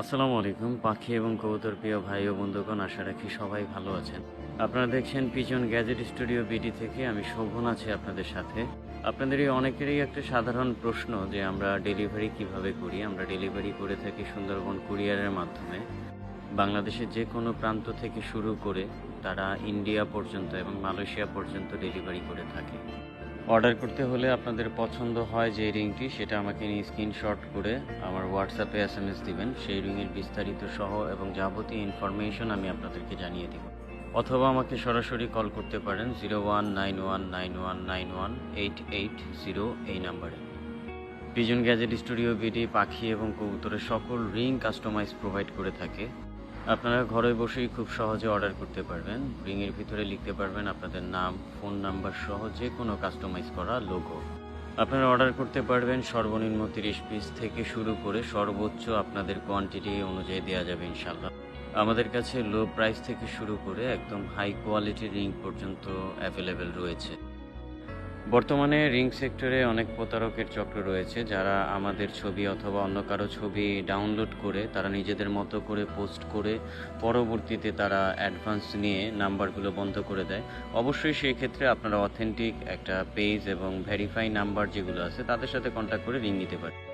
আসসালামু আলাইকুম, পাখি এবং কবুতর প্রিয় ভাই ও বন্ধুগণ, আশা রাখি সবাই ভালো আছেন। আপনারা দেখছেন পিজন গ্যাজেট স্টুডিও বিডি থেকে, আমি শোভন আছি আপনাদের সাথে। আপনাদের এই অনেকেরই একটা সাধারণ প্রশ্ন যে আমরা ডেলিভারি কীভাবে করি? আমরা ডেলিভারি করে থাকি সুন্দরবন কুরিয়ারের মাধ্যমে। বাংলাদেশের যে কোনো প্রান্ত থেকে শুরু করে তারা ইন্ডিয়া পর্যন্ত এবং মালয়েশিয়া পর্যন্ত ডেলিভারি করে থাকে। অর্ডার করতে হলে আপনাদের পছন্দ হয় যে রিংটি, সেটা আমাকে নিয়ে স্ক্রিনশট করে আমার হোয়াটসঅ্যাপে এস এম এস দিবেন। সেই রিংয়ের বিস্তারিত সহ এবং যাবতীয় ইনফরমেশন আমি আপনাদেরকে জানিয়ে দেব। অথবা আমাকে সরাসরি কল করতে পারেন zero one nine one nine one nine one eight eight zero এই নাম্বারে। পিজন গ্যাজেট স্টুডিও বিডি পাখি এবং কবুতরের সকল রিং কাস্টমাইজ প্রোভাইড করে থাকে। আপনারা ঘরে বসেই খুব সহজে অর্ডার করতে পারবেন। রিংয়ের ভিতরে লিখতে পারবেন আপনাদের নাম ফোন নাম্বার সহ যে কোনো কাস্টমাইজ করা লোগো আপনারা অর্ডার করতে পারবেন সর্বনিম্ন তিরিশ পিস থেকে শুরু করে সর্বোচ্চ আপনাদের কোয়ান্টিটি অনুযায়ী দেওয়া যাবে ইনশাল্লাহ আমাদের কাছে লো প্রাইস থেকে শুরু করে একদম হাই কোয়ালিটির রিং পর্যন্ত অ্যাভেলেবেল রয়েছে। বর্তমানে রিং সেক্টরে অনেক প্রতারকের চক্র রয়েছে, যারা আমাদের ছবি অথবা অন্য কারও ছবি ডাউনলোড করে, তারা নিজেদের মতো করে পোস্ট করে, পরবর্তীতে তারা অ্যাডভান্স নিয়ে নাম্বারগুলো বন্ধ করে দেয়। অবশ্যই সেই ক্ষেত্রে আপনারা অথেন্টিক একটা পেজ এবং ভেরিফাই নাম্বার যেগুলো আছে, তাদের সাথে কন্ট্যাক্ট করে রিং নিতে পারেন।